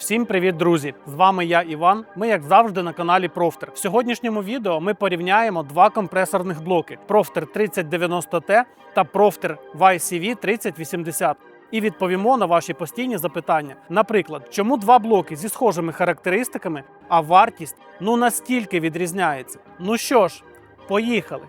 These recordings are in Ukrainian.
Всім привіт, друзі! З вами я Іван. Ми, як завжди, на каналі Профтер. В сьогоднішньому відео ми порівняємо два компресорних блоки: Профтер 3090T та Профтер YCV 3080. І відповімо на ваші постійні запитання. Наприклад, чому два блоки зі схожими характеристиками, а вартість ну настільки відрізняється? Ну що ж, поїхали!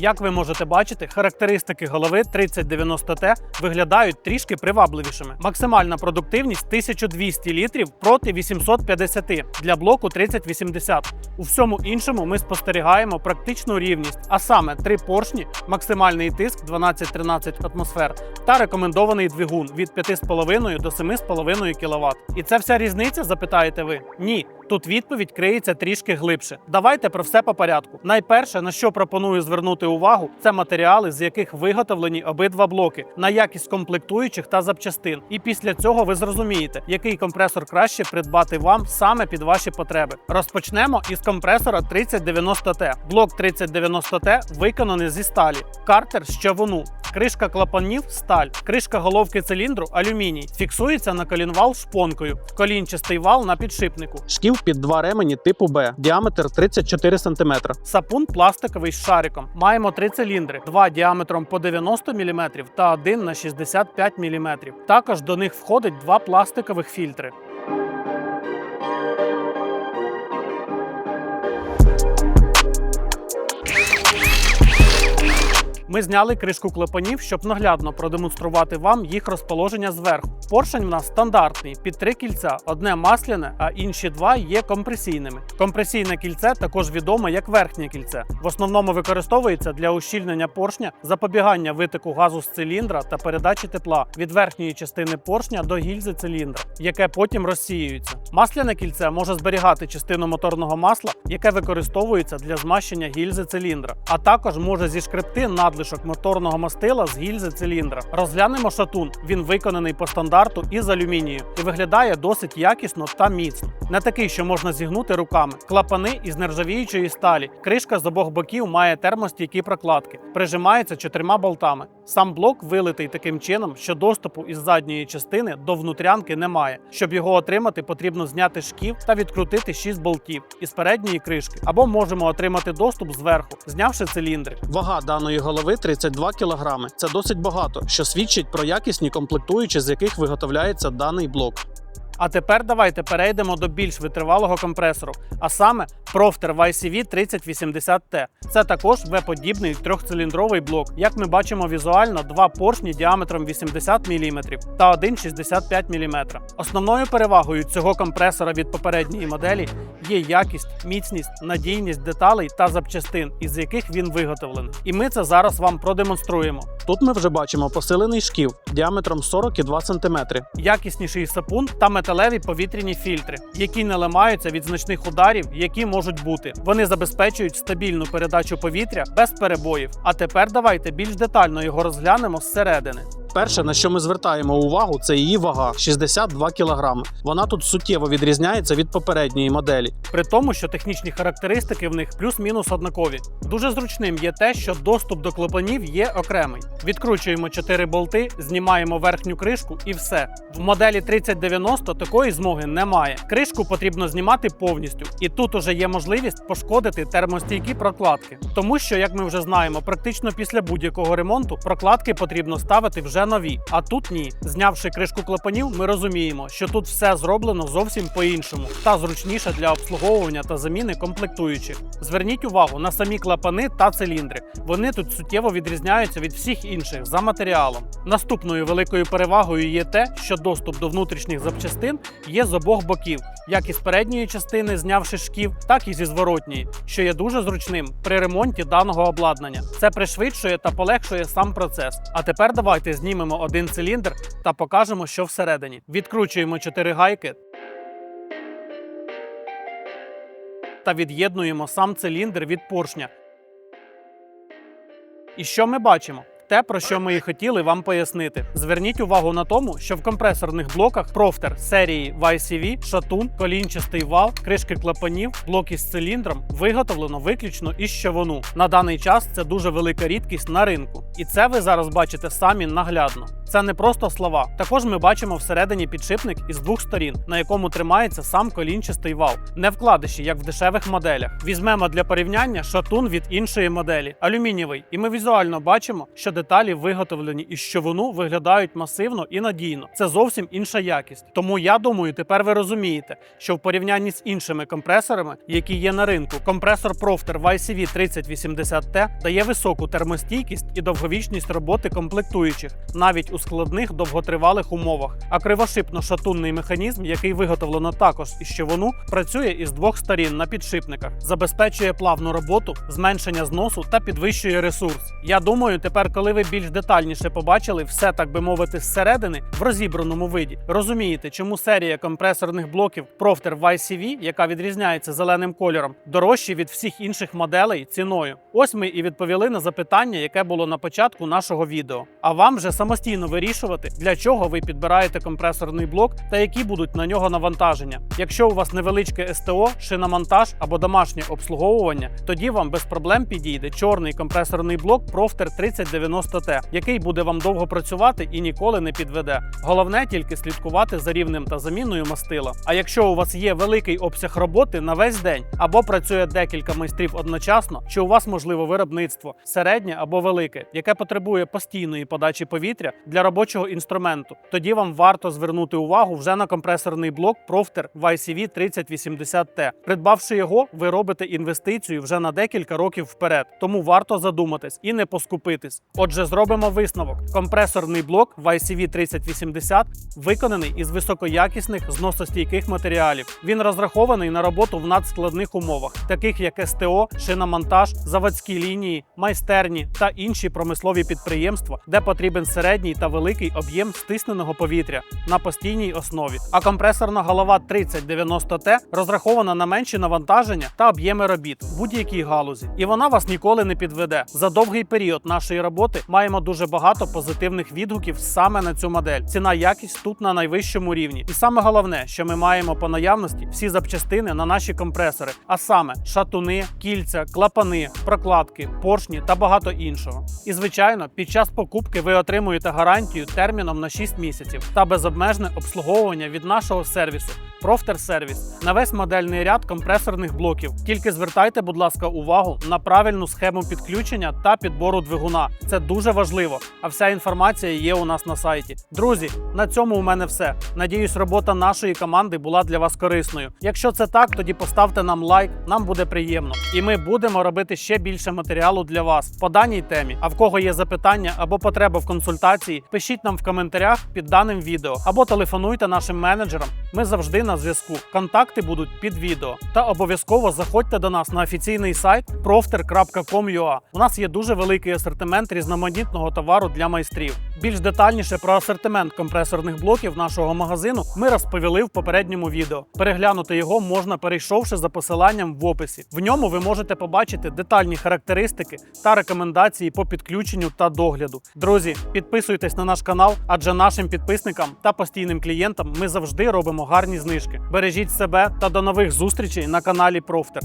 Як ви можете бачити, характеристики голови 3090T виглядають трішки привабливішими. Максимальна продуктивність 1200 літрів проти 850 для блоку 3080. У всьому іншому ми спостерігаємо практичну рівність, а саме три поршні, максимальний тиск 12-13 атмосфер та рекомендований двигун від 5,5 до 7,5 кВт. І це вся різниця, запитаєте ви? Ні. Тут відповідь криється трішки глибше. Давайте про все по порядку. Найперше, на що пропоную звернути увагу, це матеріали, з яких виготовлені обидва блоки, на якість комплектуючих та запчастин. І після цього ви зрозумієте, який компресор краще придбати вам саме під ваші потреби. Розпочнемо із компресора 3090T. Блок 3090T виконаний зі сталі, картер з чавуну. Кришка клапанів сталь, кришка головки циліндру алюміній. Фіксується на колінвал шпонкою, колінчастий вал на підшипнику. Шків під два ремені типу Б, діаметр 34 см. Сапун пластиковий з шариком. Маємо три циліндри: два діаметром по 90 мм та один на 65 мм. Також до них входить два пластикових фільтри. Ми зняли кришку клапанів, щоб наглядно продемонструвати вам їх розположення зверху. Поршень в нас стандартний під три кільця: одне масляне, а інші два є компресійними. Компресійне кільце також відоме як верхнє кільце. В основному використовується для ущільнення поршня, запобігання витоку газу з циліндра та передачі тепла від верхньої частини поршня до гільзи циліндра, яке потім розсіюється. Масляне кільце може зберігати частину моторного масла, яке використовується для змащення гільзи циліндра, а також може зішкребти надлишок моторного мастила з гільзи циліндра. Розглянемо шатун. Він виконаний по стандарту із алюмінію і виглядає досить якісно та міцно. Не такий, що можна зігнути руками. Клапани із нержавіючої сталі. Кришка з обох боків має термостійкі прокладки, прижимається чотирма болтами. Сам блок вилитий таким чином, що доступу із задньої частини до внутрянки немає. Щоб його отримати, потрібно зняти шків та відкрутити 6 болтів із передньої кришки, або можемо отримати доступ зверху, знявши циліндри. Вага даної голови 32 кг. Це досить багато, що свідчить про якісні комплектуючі, з яких виготовляється даний блок. А тепер давайте перейдемо до більш витривалого компресору, а саме Profter YCV 3080T. Це також V-подібний трьохциліндровий блок. Як ми бачимо візуально, два поршні діаметром 80 мм та один 65 мм. Основною перевагою цього компресора від попередньої моделі є якість, міцність, надійність деталей та запчастин, із яких він виготовлений. І ми це зараз вам продемонструємо. Тут ми вже бачимо посилений шків діаметром 42 см, якісніший сапун та металеві повітряні фільтри, які не ламаються від значних ударів, які можуть бути. Вони забезпечують стабільну передачу повітря без перебоїв. А тепер давайте більш детально його розглянемо зсередини. Перше, на що ми звертаємо увагу, це її вага 62 кг. Вона тут суттєво відрізняється від попередньої моделі, при тому, що технічні характеристики в них плюс-мінус однакові. Дуже зручним є те, що доступ до клапанів є окремий. Відкручуємо 4 болти, знімаємо верхню кришку і все. В моделі 3090 такої змоги немає. Кришку потрібно знімати повністю, і тут уже є можливість пошкодити термостійкі прокладки. Тому що, як ми вже знаємо, практично після будь-якого ремонту прокладки потрібно ставити вже нові. А тут ні. Знявши кришку клапанів, ми розуміємо, що тут все зроблено зовсім по-іншому та зручніше для обслуговування та заміни комплектуючих. Зверніть увагу на самі клапани та циліндри. Вони тут суттєво відрізняються від всіх інших за матеріалом. Наступною великою перевагою є те, що доступ до внутрішніх запчастин є з обох боків, як із передньої частини, знявши шків, так і зі зворотньої, що є дуже зручним при ремонті даного обладнання. Це пришвидшує та полегшує сам процес. А тепер давайте знімемо один циліндр та покажемо, що всередині. Відкручуємо 4 гайки. Та від'єднуємо сам циліндр від поршня. І що ми бачимо? Те, про що ми і хотіли вам пояснити. Зверніть увагу на тому, що в компресорних блоках Профтер серії YCV, шатун, колінчастий вал, кришки клапанів, блоки з циліндром виготовлено виключно із щавону. На даний час це дуже велика рідкість на ринку, і це ви зараз бачите самі наглядно. Це не просто слова. Також ми бачимо всередині підшипник із двох сторін, на якому тримається сам колінчастий вал, не вкладиші, як в дешевих моделях. Візьмемо для порівняння шатун від іншої моделі, алюмінієвий, і ми візуально бачимо, що деталі виготовлені із щавуну виглядають масивно і надійно. Це зовсім інша якість. Тому я думаю, тепер ви розумієте, що в порівнянні з іншими компресорами, які є на ринку, компресор Profter YCV 3080T дає високу термостійкість і довговічність роботи комплектуючих, навіть у складних довготривалих умовах. А кривошипно-шатунний механізм, який виготовлено також із щавуну, працює із двох сторін на підшипниках, забезпечує плавну роботу, зменшення зносу та підвищує ресурс. Я думаю, тепер, коли ви більш детальніше побачили все, так би мовити, зсередини в розібраному виді, розумієте, чому серія компресорних блоків Profter YCV, яка відрізняється зеленим кольором, дорожчі від всіх інших моделей ціною. Ось ми і відповіли на запитання, яке було на початку нашого відео. А вам вже самостійно вирішувати, для чого ви підбираєте компресорний блок та які будуть на нього навантаження. Якщо у вас невеличке СТО, шиномонтаж або домашнє обслуговування, тоді вам без проблем підійде чорний компресорний блок Profter 3090T, який буде вам довго працювати і ніколи не підведе. Головне тільки слідкувати за рівнем та заміною мастила. А якщо у вас є великий обсяг роботи на весь день або працює декілька майстрів одночасно, чи у вас можливо виробництво середнє або велике, яке потребує постійної подачі повітря для робочого інструменту, тоді вам варто звернути увагу вже на компресорний блок Profter YCV 3080T. Придбавши його, ви робите інвестицію вже на декілька років вперед, тому варто задуматись і не поскупитись. Отже, зробимо висновок: компресорний блок YCV 3080 виконаний із високоякісних зносостійких матеріалів. Він розрахований на роботу в надскладних умовах, таких як СТО, шиномонтаж, заводські лінії, майстерні та інші промислові підприємства, де потрібен середній та великий об'єм стисненого повітря на постійній основі. А компресорна голова 3090T розрахована на менші навантаження та об'єми робіт в будь-якій галузі, і вона вас ніколи не підведе. За довгий період нашої роботи маємо дуже багато позитивних відгуків саме на цю модель. Ціна якість тут на найвищому рівні. І саме головне, що ми маємо по наявності всі запчастини на наші компресори, а саме шатуни, кільця, клапани, прокладки, поршні та багато іншого. І звичайно, під час покупки ви отримуєте гарантію терміном на 6 місяців та безобмежне обслуговування від нашого сервісу. Service на весь модельний ряд компресорних блоків. Тільки звертайте, будь ласка, увагу на правильну схему підключення та підбору двигуна. Це дуже важливо. А вся інформація є у нас на сайті. Друзі, на цьому у мене все. Надіюсь, робота нашої команди була для вас корисною. Якщо це так, тоді поставте нам лайк, нам буде приємно. І ми будемо робити ще більше матеріалу для вас по даній темі. А в кого є запитання або потреба в консультації, пишіть нам в коментарях під даним відео або телефонуйте нашим менеджерам. Ми завжди на зв'язку. Контакти будуть під відео. Та обов'язково заходьте до нас на офіційний сайт profter.com.ua. У нас є дуже великий асортимент різноманітного товару для майстрів. Більш детальніше про асортимент компресорних блоків нашого магазину ми розповіли в попередньому відео. Переглянути його можна перейшовши за посиланням в описі. В ньому ви можете побачити детальні характеристики та рекомендації по підключенню та догляду. Друзі, підписуйтесь на наш канал, адже нашим підписникам та постійним клієнтам ми завжди робимо гарні знижки. Бережіть себе та до нових зустрічей на каналі Профтер.